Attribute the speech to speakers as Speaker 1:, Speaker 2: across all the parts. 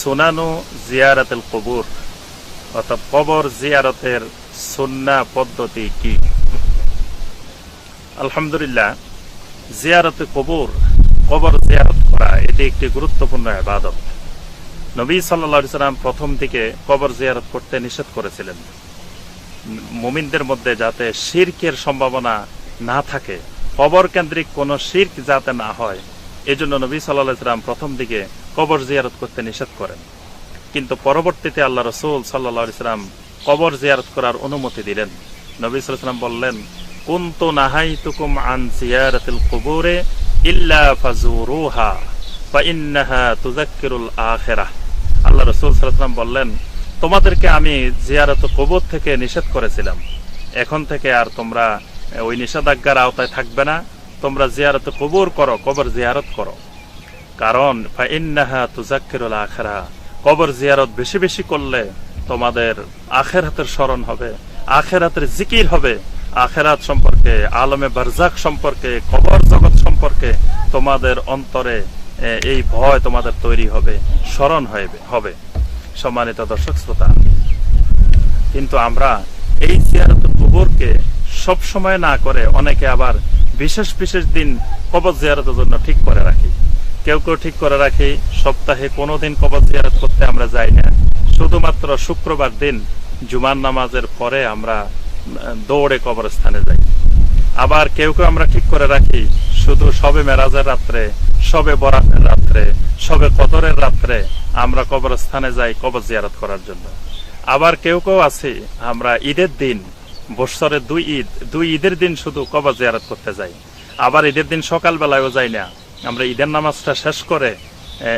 Speaker 1: সুনানু জিয়ারাতেল কবুর। অর্থাৎ কবর জিয়ারতের সুন্না পদ্ধতি কি? আলহামদুলিল্লাহ, জিয়ারতে কবুর, কবর জিয়ারত করা, এটি একটি গুরুত্বপূর্ণ ইবাদত। নবী সাল্লা সাল্লাম প্রথম দিকে কবর জিয়ারত করতে নিষেধ করেছিলেন। মুমিনদের মধ্যে যাতে শিরকের সম্ভাবনা না থাকে, কবর কেন্দ্রিক কোন শির্ক যাতে না হয় এজন্য নবী সাল্লাহ সাল্লাম প্রথম দিকে কবর জিয়ারত করতে নিষেধ করেন। কিন্তু পরবর্তীতে আল্লাহ রসুল সাল্লা ইসলাম কবর জিয়ারত করার অনুমতি দিলেন। নবী সাল্লাম বললেন, কুন্তু নাহাই তুকুম আন জিয়ারতিল কুবুরে ইল্লা ফাজুরুহা বা ইন্নাহা তুজাক্কিরুল আখেরাহ আল্লাহ রসুল সাল্লাম বললেন, তোমাদেরকে আমি জিয়ারত কবর থেকে নিষেধ করেছিলাম। এখন থেকে আর তোমরা ওই নিষেধাজ্ঞার আওতায় থাকবে না। তোমরা জিয়ারত কবর করো, কবর জিয়ারত করো। কারণ আখেরা, কবর জিয়ারত বেশি বেশি করলে তোমাদের আখেরাতের স্মরণ হবে, আখেরাতের জিকির হবে। আখেরাত সম্পর্কে, আলমে বারজাক সম্পর্কে, কবর জগৎ সম্পর্কে তোমাদের অন্তরে এই ভয় তোমাদের তৈরি হবে, স্মরণ হবে। সম্মানিত দর্শক শ্রোতা, কিন্তু আমরা এই জিয়ারত কবরকে সব সময় না করে অনেকে আবার বিশেষ বিশেষ দিন কবর জিয়ারতের জন্য ঠিক করে রাখি। কেউ কেউ ঠিক করে রাখি, সপ্তাহে কোনো দিন কবর জিয়ারত করতে আমরা যাই না। শুধুমাত্র শুক্রবার দিন জুমার নামাজের পরে আমরা দৌড়ে কবরস্থানে যাই। আবার কেউ কেউ আমরা ঠিক করে রাখি, শুধু সবে মেরাজের রাত্রে, সবে বরাতের রাত্রে, সবে কদরের রাত্রে আমরা কবরস্থানে যাই কবর জিয়ারত করার জন্য। আবার কেউ কেউ আছি, আমরা ঈদের দিন বৎসরের দুই ঈদ, দুই ঈদের দিন শুধু কবর জিয়ারত করতে যাই। আবার ঈদের দিন সকালবেলায়ও যাই না। আমরা ঈদের নামাজটা শেষ করে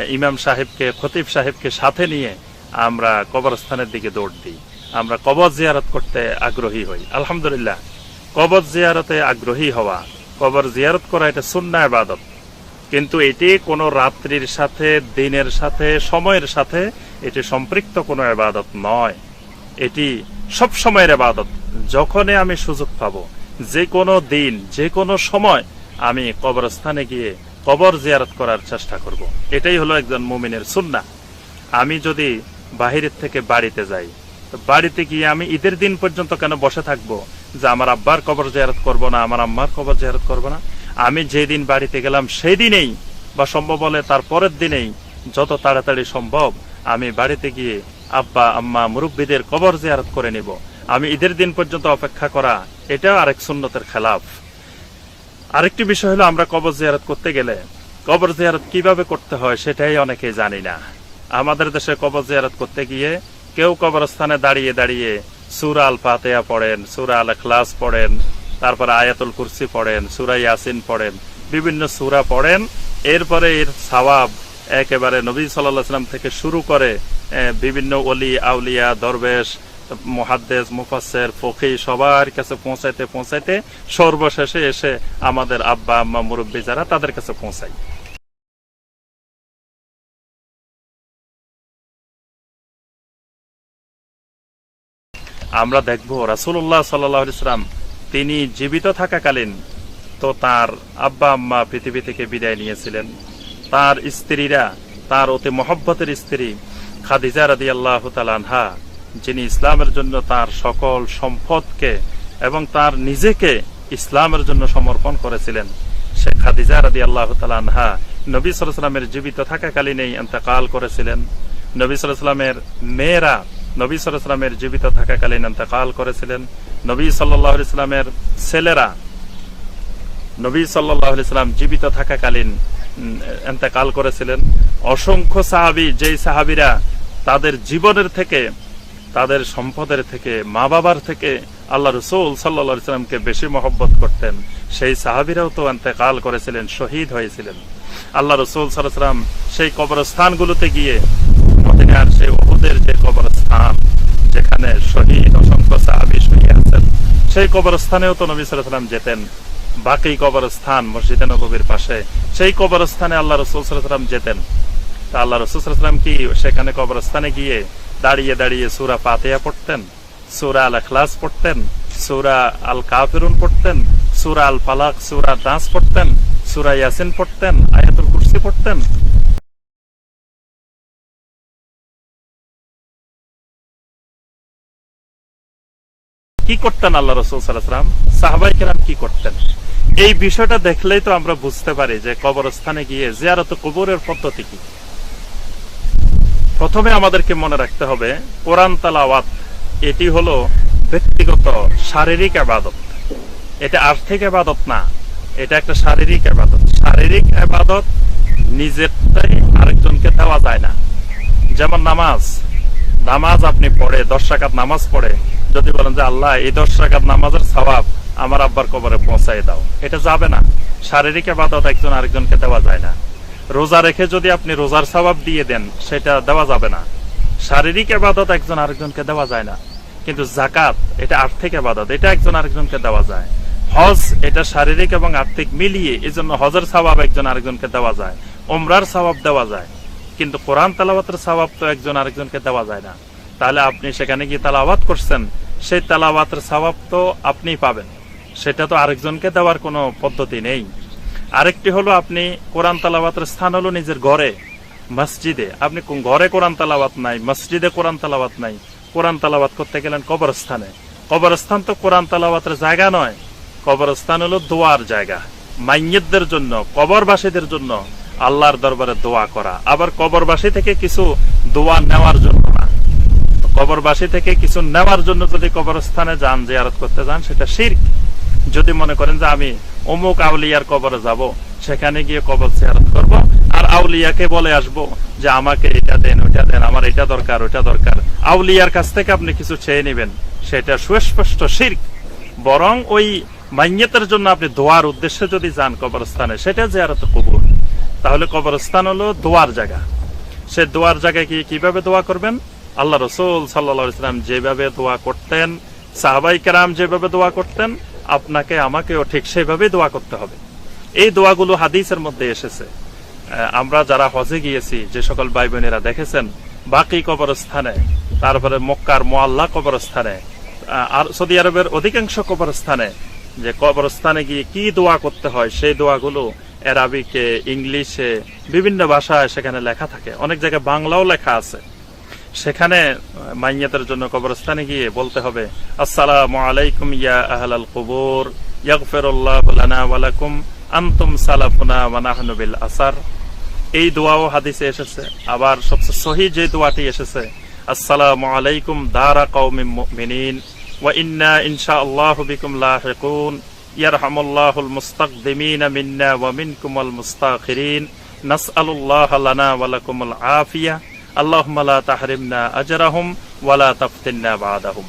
Speaker 1: ইমাম সাহেবকে, খতিব সাহেবকে সাথে নিয়ে আমরা কবরস্থানের দিকে দৌড় দিই। আমরা কবর জিয়ারত করতে আগ্রহী হই। আলহামদুলিল্লাহ, কবর জিয়ারতে আগ্রহী হওয়া, কবর জিয়ারত করা এটা সুন্না ইবাদত। কিন্তু এটি কোনো রাত্রির সাথে, দিনের সাথে, সময়ের সাথে এটি সম্পৃক্ত কোনো ইবাদত নয়। এটি সব সময়ের ইবাদত। যখনই আমি সুযোগ পাব, যে কোনো দিন, যে কোনো সময় আমি কবরস্থানে গিয়ে কবর জিয়ারত করার চেষ্টা করব। এটাই হলো একজন মুমিনের সুন্না আমি যদি বাহিরের থেকে বাড়িতে যাই, বাড়িতে গিয়ে আমি ঈদের দিন পর্যন্ত কেন বসে থাকব? যে আমার আব্বার কবর জিয়ারত করব না, আমার আম্মার কবর জিয়ারত করব না। আমি যেদিন বাড়িতে গেলাম সেই দিনেই বা সম্ভব হলে তার পরের দিনেই যত তাড়াতাড়ি সম্ভব আমি বাড়িতে গিয়ে আব্বা, আম্মা, মুরব্বীদের কবর জিয়ারত করে নিব। আমি ঈদের দিন পর্যন্ত অপেক্ষা করা, এটাও আরেক সুন্নতের খেলাফ। আরেকটি বিষয় হলো, আমরা কবর জিয়ারত করতে গেলে কবর জিয়ারত কীভাবে করতে হয় সেটাই অনেকে জানি না। আমাদের দেশে কবর জিয়ারত করতে গিয়ে কেউ কবরস্থানে দাঁড়িয়ে দাঁড়িয়ে সুরা আল ফাতেহা পড়েন, সুরা আল ক্লাস পড়েন, তারপর আয়াতুল কুরসি পড়েন, সুরা ইয়াসিন পড়েন, বিভিন্ন সুরা পড়েন। এরপরে এর সওয়াব একেবারে নবী সাল্লাহ সাল্লাম থেকে শুরু করে বিভিন্ন অলি আউলিয়া, দরবেশ মহাদ্দেস মুফাসের ফকি সবার কাছে পৌঁছাইতে পৌঁছাইতে সর্বশেষে এসে আমাদের আব্বা, আম্মা, মুরব্বী যারা তাদের কাছে পৌঁছাই আমরা দেখব রাসুল্লাহ ইসলাম তিনি জীবিত থাকাকালীন তো তার আব্বা, আম্মা পৃথিবী থেকে বিদায় নিয়েছিলেন। তার স্ত্রীরা, তার অতি মহব্বতের স্ত্রী খাদিজা রাদি আল্লাহ তালানহা যিনি ইসলামের জন্য তার সকল সম্পদকে এবং তার নিজেকে ইসলামের জন্য সমর্পণ করেছিলেন। সে খাদিজা রাদি আল্লাহ তালানহা নবী সালামের জীবিত থাকাকালীনেই এন্তেকাল করেছিলেন। নবী সালামের মেয়েরা নবী সালামের জীবিত থাকাকালীন এন্তেকাল করেছিলেন। নবী সাল্লাহ ইসলামের ছেলেরা নবী সাল্লাম জীবিত থাকাকালীন এন্তেকাল করেছিলেন। অসংখ্য সাহাবি, যেই সাহাবিরা তাদের জীবনের থেকে তাদের সম্পদের থেকে, মা বাবার থেকে আল্লাহ রসুল সাল্লা সাল্লামকে বেশি মহব্বত করতেন। সেই সাহাবিরাও তো এন্তেকাল করেছিলেন, শহীদ হয়েছিলেন। আল্লাহ রসুল সাল্লাম সেই কবরস্থানগুলোতে গিয়ে মদিনার সেই ওহুদের যে কবরস্থান, যেখানে শহীদ, অসংখ্য সাহাবি শহীদ আছেন, সেই কবরস্থানেও তো নবী সাল্লাম যেতেন। বাকি কবরস্থান মসজিদে নবীর পাশে, সেই কবরস্থানে আল্লাহ রসুল সাল্লাম যেতেন। তা আল্লাহ রসুল সাল্লাম কি সেখানে কবরস্থানে গিয়ে দাঁড়িয়ে দাঁড়িয়ে সুরা পাতিয়া পড়তেন, সুরা আল এখলাস পড়তেন, সুরা আল কাফেরুন পড়তেন, সুরা আল ফালাক সুরা দাস পড়তেন, সুরা ইয়াসিন পড়তেন, আয়াতুল কুরসি পড়তেন। কি করতেন আল্লাহ রসুল সাল্লাহাম সাহাবাই কেরাম কি করতেন? এই বিষয়টা দেখলেই তো আমরা বুঝতে পারি যে কবরস্থানে গিয়ে জিয়ারত কবরের পদ্ধতি কি। প্রথমে আমাদেরকে মনে রাখতে হবে, কোরআন তালাওয়াত, এটি হলো ব্যক্তিগত শারীরিক আবাদত। এটা আর্থিক আবাদত না, এটা একটা শারীরিক আবাদত। শারীরিক আবাদত নিজেরটাই আরেকজনকে দেওয়া যায় না। যেমন নামাজ নামাজ আপনি পড়ে, দশ টাকাত নামাজ পড়ে, যদি বলেন যে, আল্লাহ, এই দশ টাকাত নামাজের স্বভাব আমার আব্বার কবরে পৌঁছাই দাও। এটা যাবে না। শারীরিক আবাদত একজন আরেকজনকে দেওয়া যায় না। রোজা রেখে যদি আপনি রোজার স্বভাব দিয়ে দেন, সেটা দেওয়া যাবে না। শারীরিক আবাদত একজন আরেকজনকে দেওয়া যায় না। কিন্তু জাকাত এটা আর্থিক আবাদত এটা একজন আরেকজনকে দেওয়া যায়। হজ, এটা শারীরিক এবং আর্থিক মিলিয়ে এই জন্য হজের স্বভাব একজন আরেকজনকে দেওয়া যায়। ওমরার স্বভাব দেওয়া যায়। কিন্তু কোরআন তালাবাতের স্বভাব তো একজন আরেকজনকে দেওয়া যায় না। তাহলে আপনি সেখানে গিয়ে তালাবাত করছেন, সেই তালাবাতের স্বভাব তো আপনি পাবেন। সেটা তো আরেকজনকে দেওয়ার কোনো পদ্ধতি নেই। আরেকটি হলো আপনি কোরআন তালাবাতের স্থান হলো নিজের ঘরে, মসজিদে। আপনি ঘরে কোরআন তালাবাত নাই, মসজিদে কোরআন তালাবাত নাই, কোরআন তালাবাত করতে গেলেন কবরস্থানে। কবরস্থান তো কোরআন তালাবাতের জায়গা নয়, কবরস্থান হলো দোয়ার জায়গা। মাইয়েতদের জন্য, কবরবাসীদের জন্য আল্লাহর দরবারে দোয়া করা। আবার কবরবাসী থেকে কিছু দোয়া নেওয়ার জন্য না। কবরবাসী থেকে কিছু নেওয়ার জন্য যদি কবরস্থানে যান, জিয়ারত করতে যান, সেটা শির যদি মনে করেন যে আমি অমুক আউলিয়ার কবরে যাব, সেখানে গিয়ে কবর জিয়ারত করব, আর আউলিয়াকে বলে আসব যে আমাকে এটা দেন, ওইটা দেন, আমার এটা দরকার, ওইটা দরকার। আউলিয়ার কাছ থেকে আপনি কিছু চেয়ে নেবেন। সেটা সুস্পষ্ট শির বরং ওই মাইয়েতের জন্য আপনি দোয়ার উদ্দেশ্যে যদি যান কবরস্থানে, সেটা জিয়ারত কবুল। তাহলে কবরস্থান হলো দোয়ার জায়গা। সে দোয়ার জায়গায় গিয়ে কীভাবে দোয়া করবেন? আল্লাহ রসুল সাল্লা ইসলাম যেভাবে দোয়া করতেন, সাহাবাই কেরাম যেভাবে দোয়া করতেন আপনাকে, আমাকেও ঠিক সেভাবে দোয়া করতে হবে। এই দোয়াগুলো হাদিসের মধ্যে এসেছে। আমরা যারা হজে গিয়েছি, যে সকল ভাই বোনেরা দেখেছেন, বাকি কবরস্থানে, তারপরে মক্কার মোয়াল্লা কবরস্থানে আর সৌদি আরবের অধিকাংশ কবরস্থানে, যে কবরস্থানে গিয়ে কি দোয়া করতে হয়, সেই দোয়াগুলো অ্যারাবিকে ইংলিশে, বিভিন্ন ভাষায় সেখানে লেখা থাকে। অনেক জায়গায় বাংলাও লেখা আছে। সেখানে মাইয়াতের জন্য কবরস্থানে গিয়ে বলতে হবে, আসসালামু আলাইকুম ইয়া আহলাল কুবুর, ইয়াগফিরুল্লাহু লানা ওয়া লাকুম, আনতুম সালাফুনা ওয়া নাহনু বিল আসার। এই দোয়াও হাদিসে এসেছে। আবার সবচেয়ে সহি যে দোয়াটি এসেছে, আসসালামু আলাইকুম দারা কওমিন মুমিনিন, ওয়া ইন্না ইনশাআল্লাহু বিকুম লাহিকুন ইয়ারহামুল্লাহুল মুস্তাকদিমিনা মিন্না ওয়া মিনকুমুল মুস্তাখিরিন, নাসআলুল্লাহ লানা ওয়া লাকুমুল আফিয়া। আল্লাহুম্মা লা তাহরিমনা আজরাহুম ওয়া লা তাফতিননা বাদাহুম।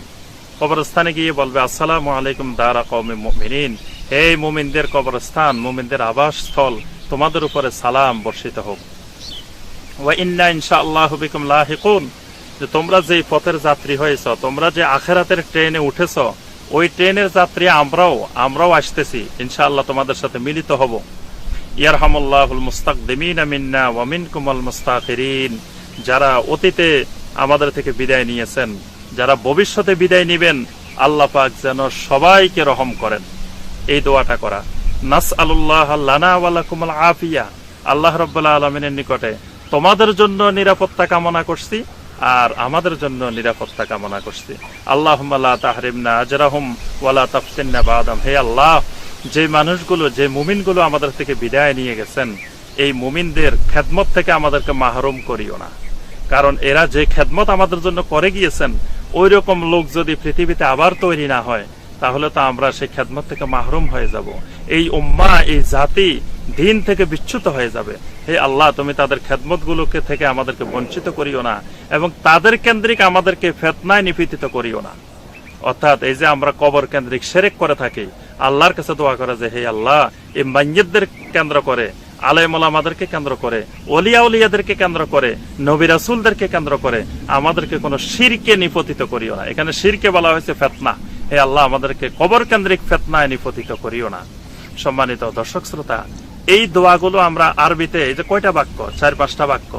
Speaker 1: কবরস্থানে গিয়ে বলবে, আসসালামু আলাইকুম দারা মুমিনিন। হে মুমিনদের কবরস্থান, মুমিনদের আবাসস্থল, তোমাদের উপরে সালাম বর্ষিত হোক। ওয়া ইন্না যে তোমরা যে পথের যাত্রী হয়েছ, তোমরা যে আখেরাতের ট্রেনে উঠেছ, ওই ট্রেনের যাত্রী আমরাও আমরাও আসতেছি। ইনশাআল্লাহ তোমাদের সাথে মিলিত হব। ইয়ারহামুল্লাহুল মুস্তাকদিমিনা মিন্না ওয়া মিনকুমুল মুস্তাখিরিন যারা অতীতে আমাদের থেকে বিদায় নিয়েছেন, যারা ভবিষ্যতে বিদায় নিবেন, আল্লাহ পাক যেন সবাইকে রহম করেন। এই দোয়াটা করা। নাস লানা আফিয়া। আল্লাহ রব্বুল্লাহ আলমিনের নিকটে তোমাদের জন্য নিরাপত্তা কামনা করছি আর আমাদের জন্য নিরাপত্তা কামনা করছি। আল্লাহ তাহরিমনা ওয়ালা হে আল্লাহ, যে মানুষগুলো, যে মুমিনগুলো আমাদের থেকে বিদায় নিয়ে গেছেন এই মুমিনদের খেদমত থেকে আমাদেরকে মাহরুম করিও না। কারণ এরা যে খেদমত আমাদের জন্য করে গিয়েছেন ওই রকম লোক যদি পৃথিবীতে আবার তৈরি না হয়, তাহলে তো আমরা সেই খেদমত থেকে মাহরুম হয়ে যাব। এই উম্মা, এই জাতি দিন থেকে বিচ্যুত হয়ে যাবে। হে আল্লাহ, তুমি তাদের খেদমত গুলোকে থেকে আমাদেরকে বঞ্চিত করিও না এবং তাদের কেন্দ্রিক আমাদেরকে ফেতনায় নিপীড়িত করিও না। অর্থাৎ এই যে আমরা কবর কেন্দ্রিক সেরেক করে থাকি, আল্লাহর কাছে দোয়া করে যে, হে আল্লাহ, এই মাইয়দের কেন্দ্র করে আলেমুল আমাদেরকে কেন্দ্র করে অলিয়া উলিয়াদেরকে কেন্দ্র করে, নবী রাসুলদেরকে কেন্দ্র করে, আমাদেরকে কোনো শিরকে নিপতিত করিও না। এখানে শিরকে বলা হয়েছে ফেতনা। হে আল্লাহ, আমাদেরকে কবর কেন্দ্রিক ফেতনায় নিপতিত করিও না। সম্মানিত দর্শক শ্রোতা, এই দোয়াগুলো আমরা আরবিতে, এই যে কয়টা বাক্য, চার পাঁচটা বাক্য,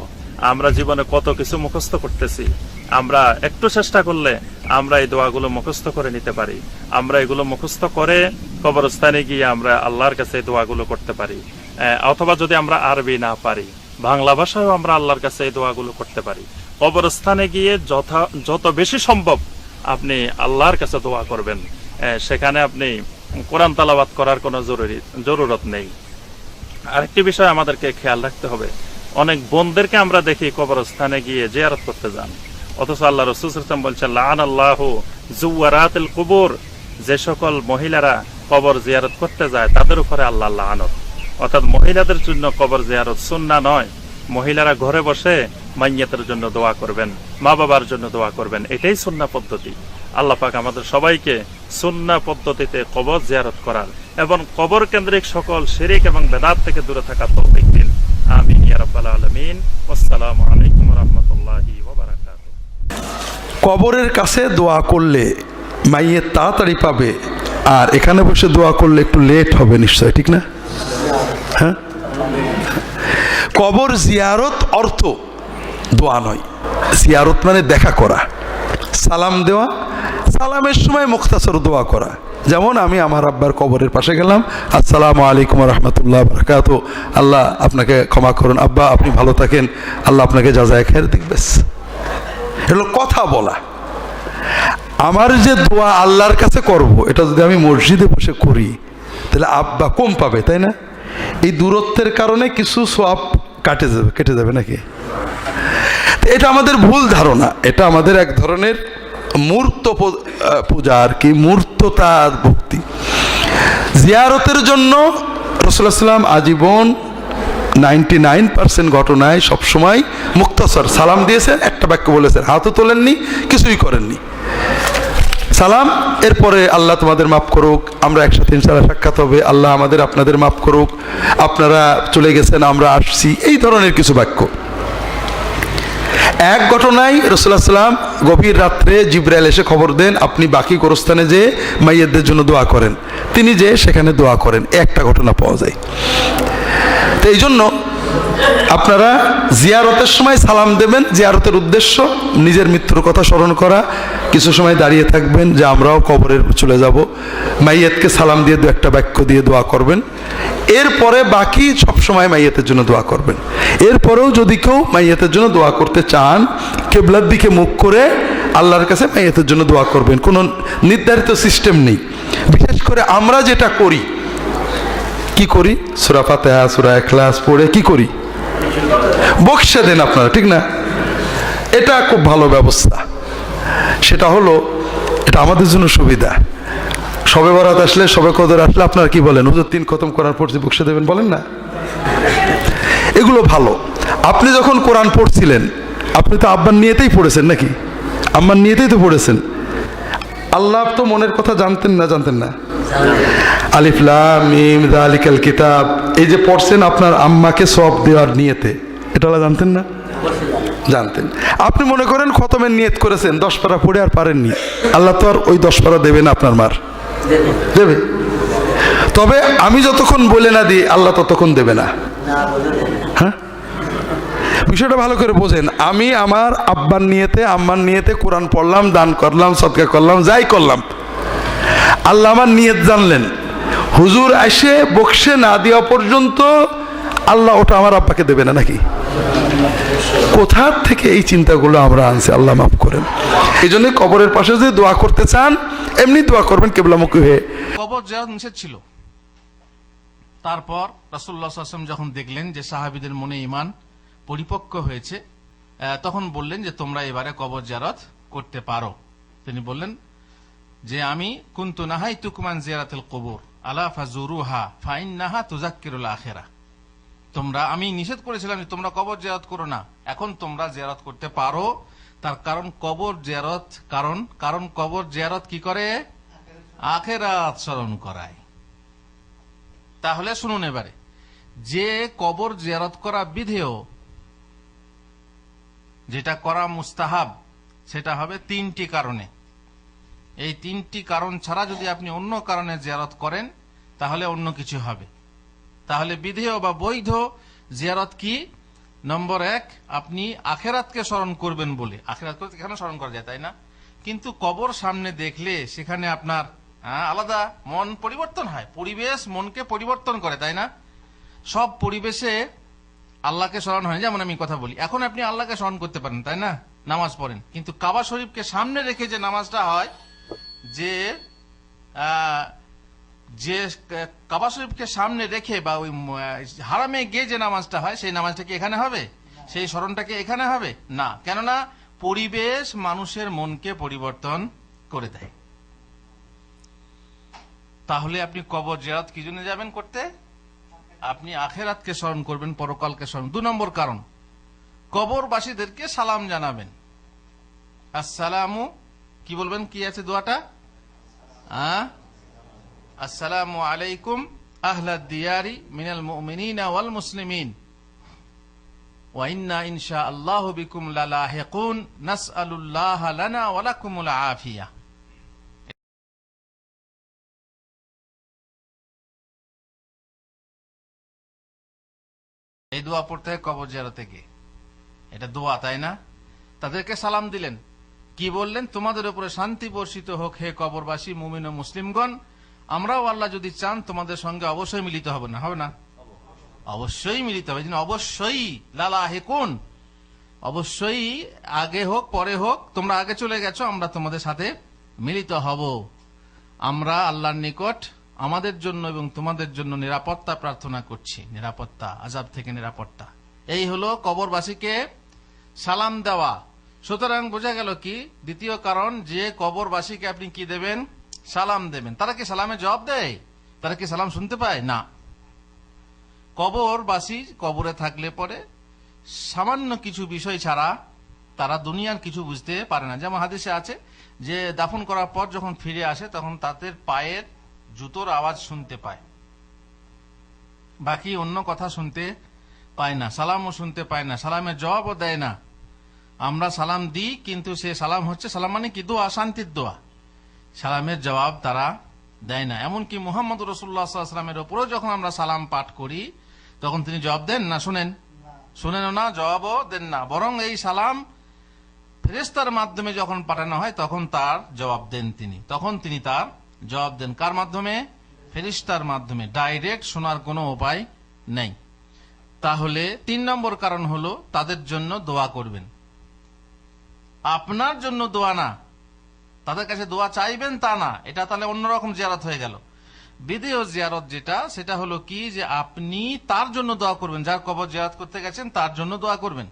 Speaker 1: আমরা জীবনে কত কিছু মুখস্থ করতেছি। আমরা একটু চেষ্টা করলে আমরা এই দোয়াগুলো মুখস্থ করে নিতে পারি। আমরা এগুলো মুখস্থ করে কবরস্থানে গিয়ে আমরা আল্লাহর কাছে এই দোয়াগুলো করতে পারি। অথবা যদি আমরা আরবি না পারি, বাংলা ভাষায়ও আমরা আল্লাহর কাছে এই দোয়াগুলো করতে পারি। কবরস্থানে গিয়ে যথা যত বেশি সম্ভব আপনি আল্লাহর কাছে দোয়া করবেন। সেখানে আপনি কোরআন তালাবাত করার কোনো জরুরি জরুরত নেই। আরেকটি বিষয় আমাদেরকে খেয়াল রাখতে হবে। অনেক বোনদেরকে আমরা দেখি কবরস্থানে গিয়ে জিয়ারত করতে যান। অথচ আল্লাহ রসুল ইসলাম বলছেন লান আল্লাহ জুয়ারাতিল কুবুর। যে সকল মহিলারা কবর জিয়ারত করতে যায়, তাদের উপরে আল্লাহ লানত। অর্থাৎ মহিলাদের জন্য কবর জিয়ারত সুন্না নয়। মহিলারা ঘরে বসে মাইয়াতের জন্য দোয়া করবেন, মা বাবার জন্য দোয়া করবেন, এটাই সুন্না পদ্ধতি। আল্লাহ পাক আমাদের সবাইকে সুন্না পদ্ধতিতে কবর জিয়ারত করার এবং কবর কেন্দ্রিক সকল শিরিক এবং বেদাত থেকে দূরে থাকা তৌফিক দিন। আমিন ইয়া রাব্বাল আলামিন। আসসালামু আলাইকুম রাহমাতুল্লাহি
Speaker 2: কবরের কাছে দোয়া করলে মাইয়ে তাড়াতাড়ি পাবে, আর এখানে বসে দোয়া করলে একটু লেট হবে নিশ্চয়, ঠিক না? হ্যাঁ? কবর জিয়ারত অর্থ দোয়া নয়। জিয়ারত মানে দেখা করা, সালাম দেওয়া, সালামের সময় মুখতাসর দোয়া করা। যেমন আমি আমার আব্বার কবরের পাশে গেলাম, আসসালামু আলাইকুম রহমতুল্লাহ বরকাত আল্লাহ আপনাকে ক্ষমা করুন, আব্বা আপনি ভালো থাকেন, আল্লাহ আপনাকে যা যায় খেয়ে দেখবেস এগুলো কথা বলা। আমার যে দোয়া আল্লাহর কাছে করব, এটা যদি আমি মসজিদে বসে করি, তাহলে আব্বা কম পাবে, তাই না? এই দূরত্বের কারণে কিছু সোয়াব কাটে যাবে, কেটে যাবে নাকি? এটা আমাদের ভুল ধারণা। এটা আমাদের এক ধরনের মূর্ত পূজা আর কি, মূর্ততার ভক্তি। জিয়ারতের জন্য সাল্লাম আজীবন নাইনটি নাইন পার্সেন্ট ঘটনায় সবসময় মুক্তসর সালাম দিয়েছেন, একটা বাক্য বলেছেন, হাতও তোলেননি, কিছুই করেননি। সালাম। এরপরে আল্লাহ তোমাদের মাফ করুক। আমরা একসাথে ইনশাল্লাহ সাক্ষাৎ হবে। আল্লাহ আমাদের আপনাদের মাফ করুক। আপনারা চলে গেছেন, আমরা আসছি। এই ধরনের কিছু বাক্য। এক ঘটনায় রসুল্লাহ সাল্লাম গভীর রাত্রে জিব্রাইল এসে খবর দেন, আপনি বাকি গোরস্থানে যে মাইয়েদের জন্য দোয়া করেন। তিনি যে সেখানে দোয়া করেন। একটা ঘটনা পাওয়া যায়। তো এই জন্য আপনারা জিয়ারতের সময় সালাম দেবেন। জিয়ারতের উদ্দেশ্য নিজের মৃত্যুর কথা স্মরণ করা। কিছু সময় দাঁড়িয়ে থাকবেন যে আমরাও কবরের চলে যাব। মাইয়াতকে সালাম দিয়ে দু একটা বাক্য দিয়ে দোয়া করবেন। এরপরে বাকি সব সময় মাইয়াতের জন্য দোয়া করবেন। এরপরেও যদি কেউ মাইয়াতের জন্য দোয়া করতে চান, কেবলার দিকে মুখ করে আল্লাহর কাছে মাইয়াতের জন্য দোয়া করবেন। কোনো নির্ধারিত সিস্টেম নেই। বিশেষ করে আমরা যেটা করি কি করি? সুরা ফাতেহা, সুরা এখলাস পড়ে কি করি? বক্সা দেন আপনারা, ঠিক না? এটা খুব ভালো ব্যবস্থা। সেটা হলো, এটা আমাদের জন্য সুবিধা। সবে বরাত আসলে, সবে কদর আসলে আপনারা কি বলেন? হুজুর, তিন খতম করার পর বক্সা দেবেন বলেন না? এগুলো ভালো। আপনি যখন কোরআন পড়ছিলেন, আপনি তো আব্বার নিয়েতেই পড়েছেন নাকি? আম্মার নিয়েতেই তো পড়েছেন। আল্লাহ তো মনের কথা জানতেন না জানতেন না। আলিফলাম মিম দালিকাল কিতাব। এই যে পড়ছেন আপনার আম্মাকে সব দেওয়ার নিয়েতে, এটা জানতেন না? জানতেন। আপনি মনে করেন খতমের নিয়ত করেছেন, দশ পারা পড়ে আর পারেননি। আল্লাহ তো আর ওই দশ পারা দেবে না আপনার মার। দেবে? তবে আমি যতক্ষণ বলে না দিই, আল্লাহ ততক্ষণ দেবে না। হ্যাঁ? বিষয়টা ভালো করে বোঝেন। আমি আমার আব্বার নিয়েতে, আম্মার নিয়েতে কোরআন পড়লাম, দান করলাম সৎকার করলাম, যাই করলাম আল্লাহ আমার নিয়ত জানলেন। হুজুর এসে বক্সে না দেওয়া পর্যন্ত আল্লাহ ওটা আমার আব্বাকে দেবে না নাকি? কোথার থেকে এই চিন্তাগুলো আমরা আনছি? আল্লাহ মাফ করেন। এই জন্য কবরের পাশে যদি দোয়া করতে চান, এমনি দোয়া করবেন কেবলামুখী হয়ে।
Speaker 3: কবর জিয়ারত নিষেধ ছিল। তারপর রাসুল্লাহ আসলাম যখন দেখলেন যে সাহাবিদের মনে ইমান পরিপক্ক হয়েছে তখন বললেন যে তোমরা এবারে কবর জারত করতে পারো। তিনি বললেন যে আমি, কুন্তু নাহাই তুকমান জিয়ারাতুল কবর, আলা ফাজুরুহা ফাইন নাহা তুজাক্কিরুল আখেরা তোমরা, আমি নিষেধ করেছিলাম যে তোমরা কবর জিয়ারত করো না। এখন তোমরা জিয়ারত করতে পারো। তার কারণ কবর জিয়ারত, কারণ কারণ কবর জিয়ারত কি করে? আখেরাত স্মরণ করায়। তাহলে শুনুন এবারে। যে কবর জিয়ারত করা বিধেয়, যেটা করা মুস্তাহাব, সেটা হবে তিনটি কারণে। এই তিনটি কারণ ছাড়া যদি আপনি অন্য কারণে জিয়ারত করেন, তাহলে অন্য কিছু হবে। তাহলে বিধেয় বা বৈধ জিয়ারত কি? নম্বর এক, আপনি আখেরাতকে স্মরণ করবেন বলে। আখেরাত কেন স্মরণ করা যায়, তাই না? কিন্তু কবর সামনে দেখলে সেখানে আপনার আলাদা মন পরিবর্তন হয়। পরিবেশ মনকে পরিবর্তন করে, তাই না? সব পরিবেশে আল্লাহকে স্মরণ হয়, যেমন আমি কথা বলি। এখন আপনি আল্লাহকে স্মরণ করতে পারেন, তাই না? নামাজ পড়েন। কিন্তু কাবা শরীফকে সামনে রেখে যে নামাজটা হয় যে যে কাবা শরীফকে সামনে রেখে বা ওই হারামে গিয়ে যে নামাজটা হয়, সেই নামাজটা কি এখানে হবে? সেই স্মরণটা কি এখানে হবে? না। কেননা, পরিবেশ মানুষের মনকে পরিবর্তন করে দেয়। তাহলে আপনি কবর জেরাত কি জন্য যাবেন করতে? আপনি আখেরাতকে স্মরণ করবেন, পরকালকে স্মরণ। দু নম্বর কারণ, কবরবাসীদেরকে সালাম জানাবেন। আসসালামু, কি বলবেন? কি আছে দোয়াটা? আসসালামু আলাইকুম আহলা দিয়ারি মিনাল মুমিনিনা ওয়াল মুসলিমিন। ইন্না ইনশা আল্লাহু বিকুম লালাহিকুন, নাসআলুল্লাহ লানা ওয়া লাকুমুল আফিয়া। এই দোয়া পড়তে হয় কবর জিয়ারতে গিয়ে এটা দোয়া, তাই না? তাদেরকে সালাম দিলেন। কি বললেন? তোমাদের উপরে শান্তি বর্ষিত হোক হে কবরবাসী, মুমিন ও মুসলিমগণ। আমরাও আল্লাহ যদি চান, তোমাদের সঙ্গে অবশ্যই মিলিত হবে না। হবে না? অবশ্যই মিলিত হবে। অবশ্যই, লালা হে কোন? অবশ্যই আগে হোক, পরে হোক, তোমরা আগে চলে গেছো, আমরা তোমাদের সাথে মিলিত হব। আমরা আল্লাহর নিকট আমাদের জন্য এবং তোমাদের জন্য নিরাপত্তা প্রার্থনা করছি। নিরাপত্তা, আজাব থেকে নিরাপত্তা। এই হলো কবরবাসীকে সালাম দেওয়া। সুতরাং বোঝা গেল কি? দ্বিতীয় কারণ, যে কবরবাসীকে আপনি কি দেবেন? সালাম দেবেন। তারা কি সালামে জবাব দেয়? তারা কি সালাম শুনতে পায়? না। কবরবাসী কবরে থাকলে পরে সামান্য কিছু বিষয় ছাড়া তারা দুনিয়ার কিছু বুঝতে পারে না। যেমন হাদিসে আছে যে, দাফন করার পর যখন ফিরে আসে, তখন তাদের পায়ের জুতোর আওয়াজ শুনতে পায়। বাকি অন্য কথা শুনতে পায় না, সালামও শুনতে পায় না, সালামের জবাবও দেয় না। আমরা সালাম দিই, কিন্তু সে সালাম হচ্ছে সালাম মানে কি? দোয়া, শান্তির দোয়া। সালামের জবাব তারা দেয় না। এমনকি মোহাম্মদ রসুল্লাহ সাল্লামের ওপরেও যখন আমরা সালাম পাঠ করি, তখন তিনি জবাব দেন না? শুনেন। শুনেন না, জবাবও দেন না। বরং এই সালাম ফেরেস্তার মাধ্যমে যখন পাঠানো হয়, তখন তার জবাব দেন তিনি। তখন তিনি তার জবাব দেন। কার মাধ্যমে? ফেরিস্তার মাধ্যমে। ডাইরেক্ট শোনার কোনো উপায় নেই। তাহলে তিন নম্বর কারণ হলো তাদের জন্য দোয়া করবেন। আপনার জন্য দোয়া না। তাদের কাছে দোয়া চাইবেন তা না। এটা তাহলে অন্যরকম জিয়ারত হয়ে গেল। বিদেয় জিয়ারত যেটা, সেটা হলো কি যে আপনি তার জন্য দোয়া করবেন। যার কবর জিয়ারত করতে গেছেন, তার জন্য দোয়া করবেন।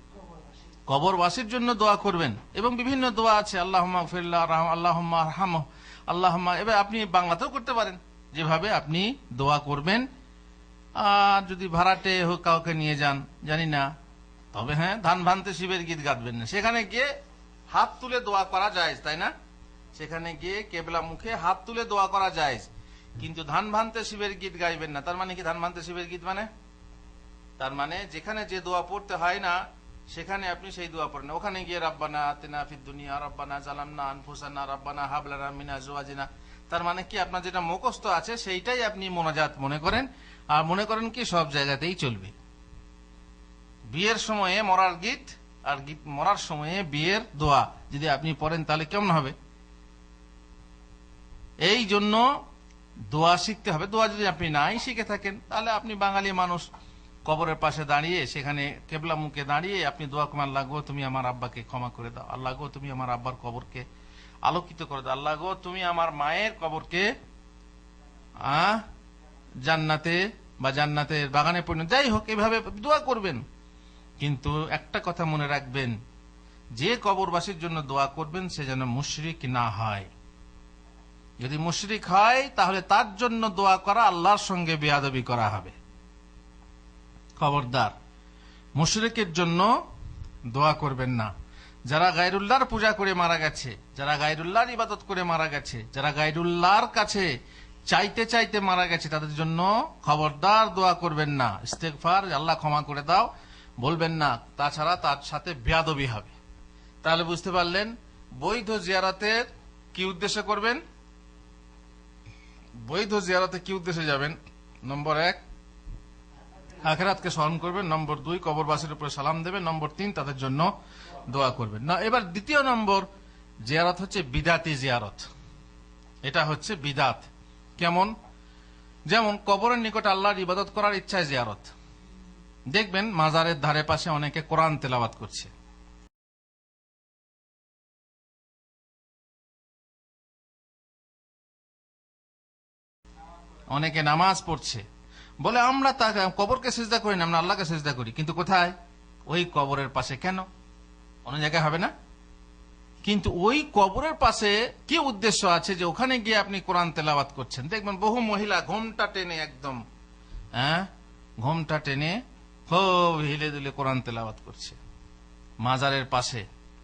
Speaker 3: কবরবাসীর জন্য দোয়া করবেন। এবং বিভিন্ন দোয়া আছে আল্লাহ আল্লাহ হাম আল্লাহ এবার আপনি বাংলাতেও করতে পারেন। যেভাবে আপনি দোয়া করবেন। আর যদি ভাড়াটে হোক, কাউকে নিয়ে যান, জানি না। তবে হ্যাঁ ধান ভানতে শিবের গীত গাইবেন না। সেখানে গিয়ে হাত তুলে দোয়া করা যায় তাই না? সেখানে গিয়ে কেবলা মুখে হাত তুলে দোয়া করা যায় কিন্তু ধান ভানতে শিবের গীত গাইবেন না। তার মানে কি ধান ভানতে শিবের গীত মানে? তার মানে যেখানে যে দোয়া পড়তে হয় না, সেখানে আপনি সেই দোয়া পড়েন ওখানে গিয়ে, রাব্বানা আতেনা ফিদ দুনিয়া, রাব্বানা জালামনা আনফুসানা, রাব্বানা হাবলানা মিনা জুয়াজিনা। তার মানে কি আপনার যেটা মুখস্থ আছে, সেইটাই আপনি মোনাজাত মনে করেন। আর মনে করেন কি, সব জায়গাতেই চলবে। বিয়ের সময়ে মরার গীত আর মরার সময়ে বিয়ের দোয়া যদি আপনি পড়েন, তাহলে কেমন হবে? এই জন্য দোয়া শিখতে হবে। দোয়া যদি আপনি নাই শিখে থাকেন, তাহলে আপনি বাঙালি মানুষ কবরের পাশে দাঁড়িয়ে, সেখানে কেবলা মুখে দাঁড়িয়ে আপনি দোয়া আল্লাহ গো তুমি আমার আব্বাকে ক্ষমা করে দাও। আল্লাহ গো তুমি আমার আব্বার কবরকে আলোকিত করে দাও। আল্লাহ গো তুমি আমার মায়ের কবরকে জান্নাতে বা জান্নাতের বাগানে পরিণত যাই হোক, এভাবে দোয়া করবেন। কিন্তু একটা কথা মনে রাখবেন, যে কবরবাসীর জন্য দোয়া করবেন, সে যেন মুশরিক না হয়। যদি মুশরিক হয়, তাহলে তার জন্য দোয়া করা আল্লাহর সঙ্গে বেয়াদবি করা হবে। খবরদার, মুশরিকের জন্য দোয়া করবেন না। যারা গায়রুল্লাহর পূজা করে মারা গেছে, যারা গায়রুল্লাহর ইবাদত করে মারা গেছে, যারা গায়রুল্লাহর কাছে চাইতে চাইতে মারা গেছে, তাদের জন্য খবরদার দোয়া করবেন না। ইস্তেকফার আল্লাহ ক্ষমা করে দাও। বলবেন না, তাছাড়া তার সাথে বেয়াদবি হবে। তাহলে বুঝতে পারলেন বৈধ জিয়ারাতের কি উদ্দেশ্য করবেন? বৈধ জিয়ারাতে কি উদ্দেশ্যে যাবেন? নম্বর এক, আখেরাতকে স্মরণ করবেন। নম্বর দুই, কবরবাসীর উপরে সালাম দেবেন। নম্বর তিন, তাদের জন্য দোয়া করবেন। না, এবার দ্বিতীয় নম্বর, জিয়ারত হচ্ছে বিদাতি জিয়ারত। এটা হচ্ছে বিদাত। কেমন? যেমন কবরের নিকট আল্লাহর ইবাদত করার ইচ্ছায় জিয়ারত। দেখবেন মাজারের ধারে পাশে অনেকে কোরআন তেলাওয়াত করছে। অনেকে নামাজ পড়ছে। বলে, আমরা তা কবরকে সেজদা করি না, আমরা আল্লাহকে সেজদা করি। কিন্তু কোথায়? ওই কবরের পাশে কেন? অন্য জায়গায় হবে না? কিন্তু ওই কবরের পাশে কি উদ্দেশ্য আছে যে ওখানে গিয়ে আপনি কোরআন তেলাওয়াত করছেন? দেখবেন বহু মহিলা ঘোমটা টেনে একদম হ্যাঁ? ঘোমটা টেনে খুব হিলে দুলে কোরআন তেলাওয়াত করছে। মাজারের পাশে